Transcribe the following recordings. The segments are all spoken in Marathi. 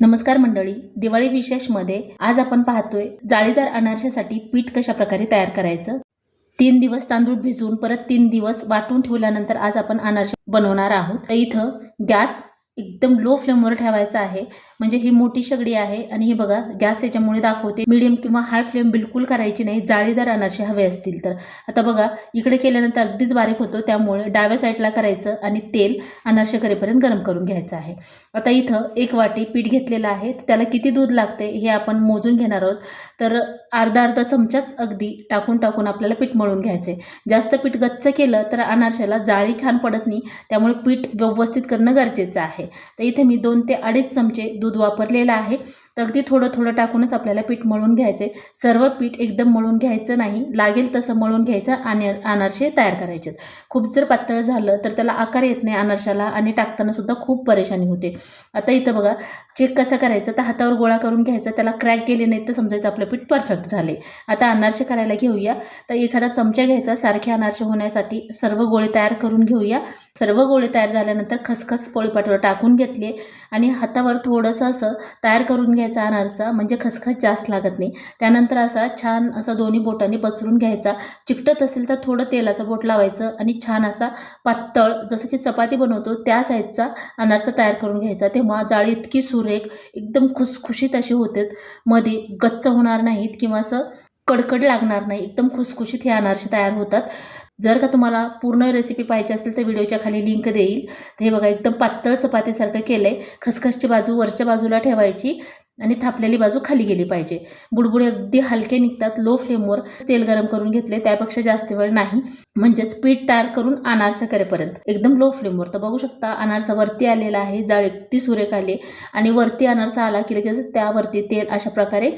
नमस्कार मंडळी दिवाळी विशेषमध्ये आज आपण पाहतोय जाळीदार अनारशासाठी पीठ कशा प्रकारे तयार करायचं? तीन दिवस तांदूळ भिजवून परत तीन दिवस वाटून ठेवल्यानंतर आज आपण अनारसे बनवणार आहोत. तर इथं गॅस एकदम लो फ्लेमवर ठेवायचा आहे. म्हणजे ही मोठी शेगडी आहे आणि ही बघा गॅस याच्यामुळे दाखवते. मिडियम किंवा हाय फ्लेम बिलकुल करायची नाही जाळीदार अनारसे हवे असतील तर. आता बघा इकडे केल्यानंतर अगदीच बारीक होतो त्यामुळे डाव्या साईडला करायचं आणि तेल अनारसे करेपर्यंत गरम करून घ्यायचं आहे. आता इथं एक वाटी पीठ घेतलेलं आहे त्याला किती दूध लागते हे आपण मोजून घेणार आहोत. तर अर्धा अर्धा चमचाच अगदी टाकून टाकून आपल्याला पीठ मळून घ्यायचं आहे जास्त पीठ गच्च केलं तर अनारशाला जाळी छान पडत नाही त्यामुळे पीठ व्यवस्थित करणं गरजेचं आहे. तर इथे मी दोन ते अडीच चमचे दूध दूध वापरलेलं आहे तर अगदी थोडं थोडं टाकूनच आपल्याला पीठ मळून घ्यायचं आहे सर्व पीठ एकदम मळून घ्यायचं नाही लागेल तसं मळून घ्यायचं आणि अनारसे तयार करायचे खूप जर पातळ झालं तर त्याला आकार येत नाही अनारशाला आणि टाकताना सुद्धा खूप परेशानी होते. आता इथं बघा चेक कसं करायचं? तर हातावर गोळा करून घ्यायचा त्याला क्रॅक गेले नाही तर समजायचं आपलं पीठ परफेक्ट झाले आता अनारसे करायला घेऊया. तर एखादा चमचा घ्यायचा सारखे अनारसे होण्यासाठी सर्व गोळे तयार करून घेऊया. सर्व गोळे तयार झाल्यानंतर खसखस पोळीपाटवर टाकून घेतले आणि हातावर थोडंसं असं तयार करून घ्यायचा अनारसा म्हणजे खसखस जास्त लागत नाही. त्यानंतर असा छान असा दोन्ही बोटांनी पसरून घ्यायचा. चिकटत असेल तर थोडं तेलाचं बोट लावायचं आणि छान असा पातळ जसं की चपाती बनवतो त्या साईजचा अनारसा तयार करून घ्यायचा. तेव्हा जाळी इतकी सुरेख एकदम खुसखुशीत अशी होते. मध्ये गच्च होणार नाहीत किंवा असं कडकड लागणार नाही. एकदम खुसखुशीत हे अनारसे तयार होतात. जर का तुम्हाला पूर्ण रेसिपी पाहिजे असेल तर व्हिडिओच्या खाली लिंक देईल. तर हे बघा एकदम पातळ चपातीसारखं केलं आहे खसखसची बाजू वरच्या बाजूला ठेवायची. आणि थापलेली बाजू खाली गेली पाहिजे. बुडबुडे अगदी हलके निघतात. लो फ्लेमवर तेल गरम करून घेतले. त्यापेक्षा जास्त वेळ नाही. म्हणजेच पीठ तयार करून अनारसा करेपर्यंत एकदम लो फ्लेमवर. तर बघू शकता अनारसा वरती आलेला आहे. जाळ अगदी सुरेख आले. आणि वरती अनारसा आला की लगेच त्यावरती तेल अशा प्रकारे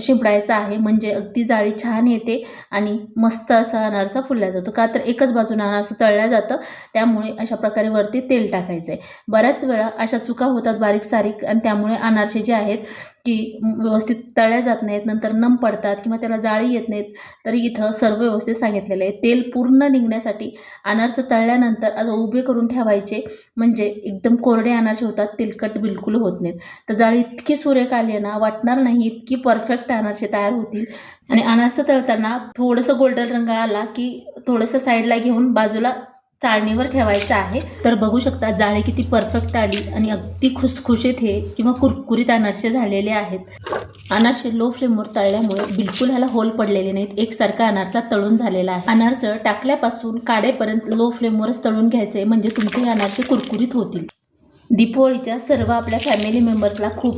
शिंपडायचं आहे. म्हणजे अगदी जाळी छान येते आणि मस्त असा अनारसा फुलला जातो. का तर एकच बाजूने अनारसा तळल्या जातं. त्यामुळे अशा प्रकारे वरती तेल टाकायचं आहे बऱ्याच वेळा अशा चुका होतात बारीक सारीक आणि त्यामुळे अनारसे जे आहेत की व्यवस्थित तळल्या जात नाहीत नंतर नम पडतात किंवा त्याला जाळी येत नाहीत तरी इथं सर्व व्यवस्थित सांगितलेलं आहे. तेल पूर्ण निघण्यासाठी अनारसे तळल्यानंतर असं उभे करून ठेवायचे म्हणजे एकदम कोरडे अनारसे होतात तेलकट बिलकुल होत नाहीत. तर जाळी इतकी सुरेख आली आहे ना वाटणार नाही इतकी परफेक्ट अनारसे तयार होतील. आणि अनारसे तळताना थोडंसं गोल्डन रंग आला की थोडंसं साईडला घेऊन बाजूला चाळणीवर ठेवायचं आहे. तर बघू शकता जाळी किती परफेक्ट आली आणि अगदी खुसखुशीत हे किंवा कुरकुरीत अनारसे झालेले आहेत. अनारसे लो फ्लेमवर तळल्यामुळे बिलकुल ह्याला होल पडलेले नाहीत. एकसारखा अनारसा तळून झालेला आहे. अनारस टाकल्यापासून काढेपर्यंत लो फ्लेमवरच तळून घ्यायचे म्हणजे तुमचे हे अनारसे कुरकुरीत होतील. दीपोळीच्या सर्व आपल्या फॅमिली मेंबर्सला खूप